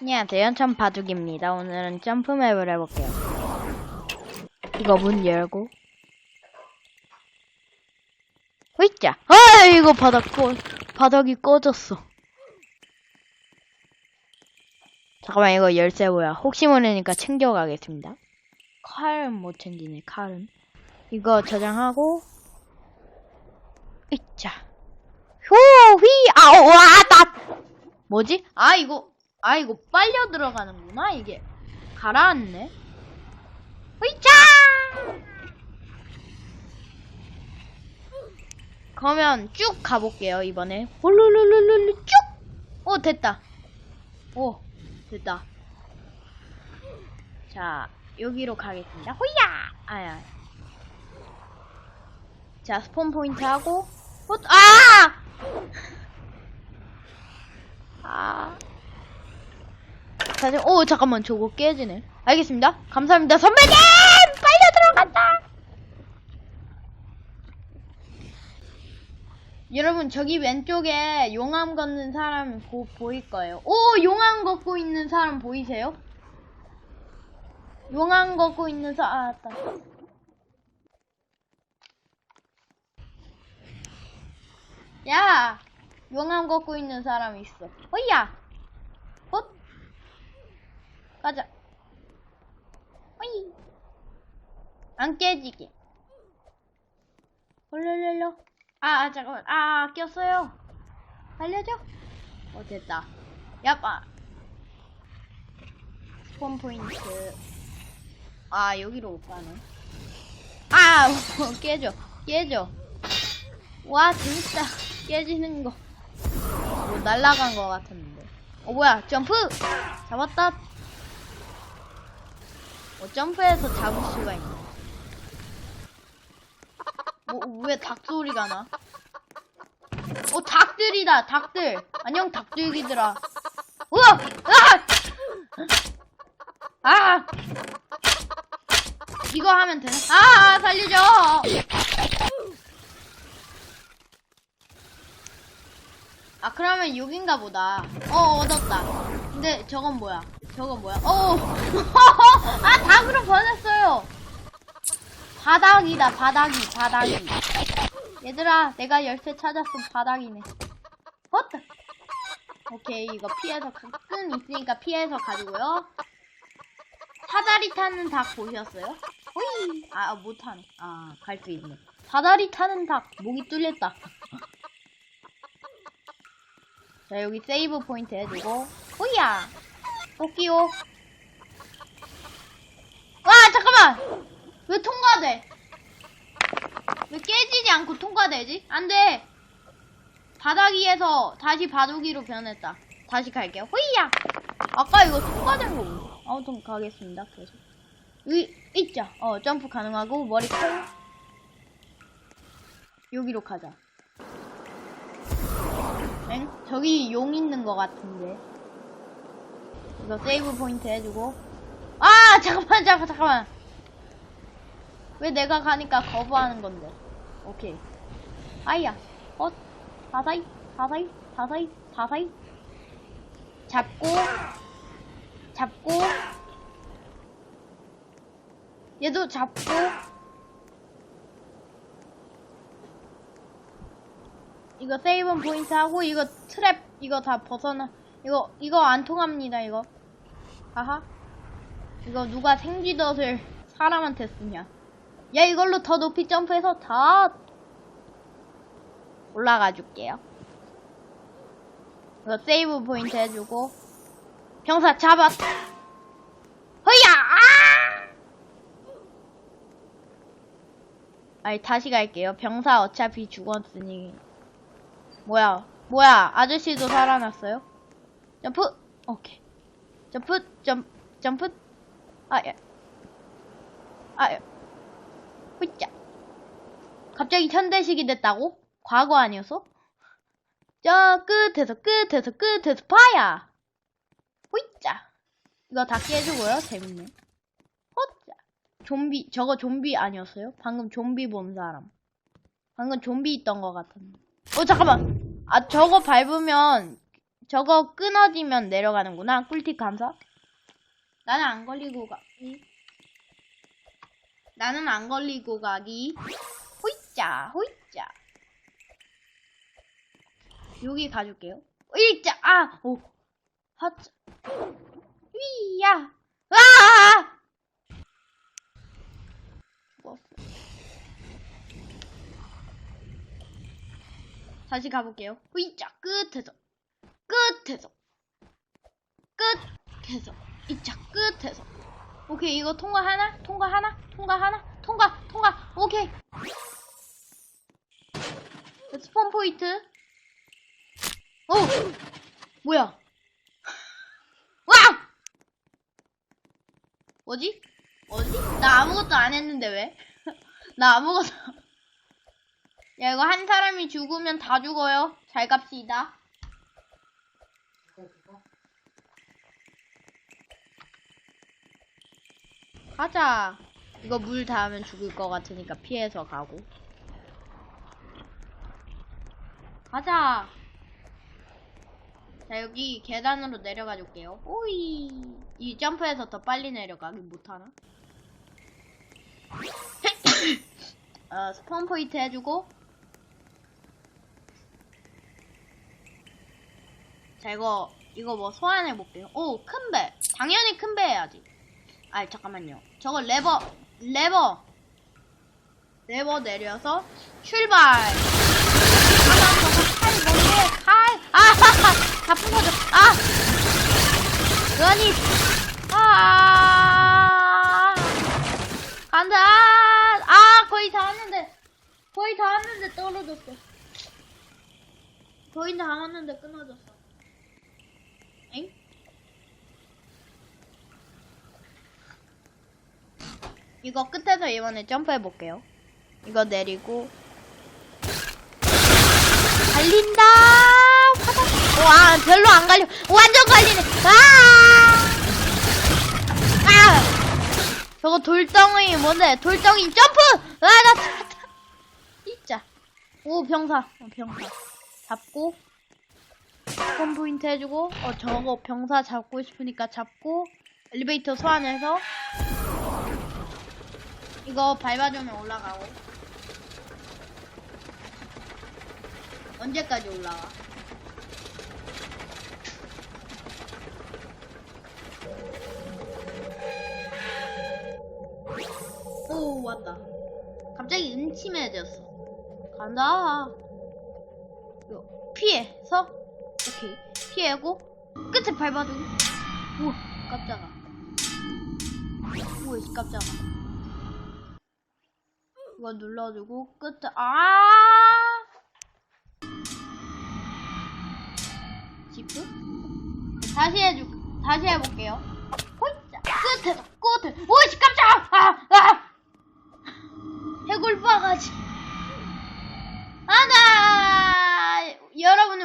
안녕하세요. 전 바둑입니다. 오늘은 점프맵을 해볼게요. 이거 문 열고. 으이짜! 아, 이거 바닥 꺼, 바닥이 꺼졌어. 잠깐만, 이거 열쇠 뭐야. 혹시 모르니까 챙겨가겠습니다. 칼은 못 챙기네, 칼은. 이거 저장하고. 으이짜. 효, 휘, 아우, 와, 나! 뭐지? 아, 이거, 아, 이거 빨려 들어가는구나, 이게. 가라앉네. 으이짜! 그러면 쭉 가볼게요, 이번에. 홀룰룰룰룰 쭉! 오, 됐다. 오, 됐다. 자, 여기로 가겠습니다. 호야! 아야. 자, 스폰 포인트 하고, 호, 아! 아. 다시, 오, 잠깐만, 저거 깨지네. 알겠습니다. 감사합니다. 선배님! 빨려 들어간다! 여러분, 저기 왼쪽에 용암 걷는 사람 보, 보일 거예요. 오, 용암 걷고 있는 사람 보이세요? 용암 걷고 있는 사람, 아, 맞다. 야! 용암 걷고 있는 사람 있어. 어이야! 헛! 가자. 어이! 안 깨지게. 홀룰룰루. 아, 아, 잠깐만. 아, 꼈어요. 알려줘. 어, 됐다. 야, 아. 스폰 포인트. 아, 여기로 못 가네. 아, 깨져. 깨져. 와, 재밌다. 깨지는 거. 뭐, 날라간 거 같았는데. 어, 뭐야. 점프! 잡았다. 어, 점프해서 잡을 수가 있네. 뭐, 왜 닭소리가 나? 어, 닭들이다, 닭들. 안녕, 닭들기들아. 우와! 아! 아! 이거 하면 되나? 아, 아, 살려줘! 아, 그러면 여긴가 보다. 어, 얻었다. 근데 저건 뭐야? 저건 뭐야? 어! 아, 닭으로 변했어요! 바닥이다, 바닥이, 바닥이. 얘들아, 내가 열쇠 찾았어, 바닥이네. 헛다! 오케이, 이거 피해서, 가- 끈 있으니까 피해서 가지고요. 사다리 타는 닭 보셨어요? 호이! 아, 못하네. 아, 갈 수 있네. 사다리 타는 닭, 목이 뚫렸다. 자, 여기 세이브 포인트 해두고, 호이야! 뽑기요. 와, 잠깐만! 왜 통과돼? 왜 깨지지 않고 통과되지? 안 돼! 바닥 위에서 다시 바둑이로 변했다. 다시 갈게요. 호이야! 아까 이거 통과된 거고. 아무튼 가겠습니다. 계속. 위, 있자. 어, 점프 가능하고, 머리 콩. 여기로 가자. 엥? 저기 용 있는 것 같은데. 이거 세이브 포인트 해주고. 아! 잠깐만, 잠깐만, 잠깐만. 왜 내가 가니까 거부하는 건데. 오케이. 아이야. 어? 다사이, 다사이, 다사이, 다사이. 잡고, 잡고. 얘도 잡고. 이거 세이브 포인트 하고, 이거 트랩, 이거 다 벗어나. 이거, 이거 안 통합니다, 이거. 하하. 이거 누가 생쥐덫을 사람한테 쓰냐. 야, 이걸로 더 높이 점프해서 다 올라가 줄게요. 이거 세이브 포인트 해주고. 병사 잡았! 허야! 아! 아니, 다시 갈게요. 병사 어차피 죽었으니. 뭐야, 뭐야, 아저씨도 살아났어요? 점프! 오케이. 점프, 점, 점프. 아, 예. 아, 예. 호이짜. 갑자기 현대식이 됐다고? 과거 아니었어? 저 끝에서 끝에서 끝에서 파야. 호이짜. 이거 다 깨주고요. 재밌네. 호짜. 좀비 저거 좀비 아니었어요? 방금 좀비 본 사람. 방금 좀비 있던 것 같은데. 어 잠깐만. 아 저거 밟으면 저거 끊어지면 내려가는구나. 꿀팁 감사. 나는 안 걸리고 가기. 나는 안 걸리고 가기. 호이짜, 호이짜. 여기 가줄게요. 일자, 아, 오. 하자. 위야. 와! 죽었어. 다시 가볼게요. 으이짜 끝에서. 끝에서. 끝에서. 이자 끝에서. 오케이 이거 통과 하나? 통과 하나? 통과 하나? 통과 통과. 오케이. 스폰 포인트 오 뭐야? 와 뭐지? 뭐지? 나 아무것도 안 했는데 왜? 나 아무것도 야, 이거 한 사람이 죽으면 다 죽어요. 잘 갑시다. 가자. 이거 물 닿으면 죽을 것 같으니까 피해서 가고. 가자. 자, 여기 계단으로 내려가 줄게요. 오이. 이 점프해서 더 빨리 내려가기 못하나? 어, 스폰 포인트 해주고. 이거, 이거 뭐 소환해 볼게요. 오, 큰 배. 당연히 큰 배 해야지. 아, 잠깐만요. 저거 레버, 레버. 레버 내려서 출발. 칼 뭔데? 칼. 아, 다 부서져. 아! 연이. 아! 간다. 아, 거의 다 왔는데. 거의 다 왔는데 떨어졌어. 거의 다 왔는데 끊어졌어. 이거 끝에서 이번에 점프해 볼게요. 이거 내리고 갈린다. 와 별로 안 갈려. 완전 갈리네. 아! 아! 저거 돌덩이 뭔데? 돌덩이 점프! 아, 나 잡았다. 진짜. 오, 병사. 어, 병사. 잡고. 스폰 포인트 해주고. 어, 저거 병사 잡고 싶으니까 잡고. 엘리베이터 소환해서. 이거 밟아주면 올라가고. 언제까지 올라가? 오 왔다. 갑자기 음침해졌어. 간다. 피해서? 오케이. 피하고 끝에 밟아주고. 우와 깜짝아. 우와 씨, 깜짝아 이거 눌러주고 끝. 아! 지프? 다시 해주 다시 해볼게요. 호이자 끝에 끝에 오이씨 깜짝! 아! 아! 해골 바가지. 아나 여러분은.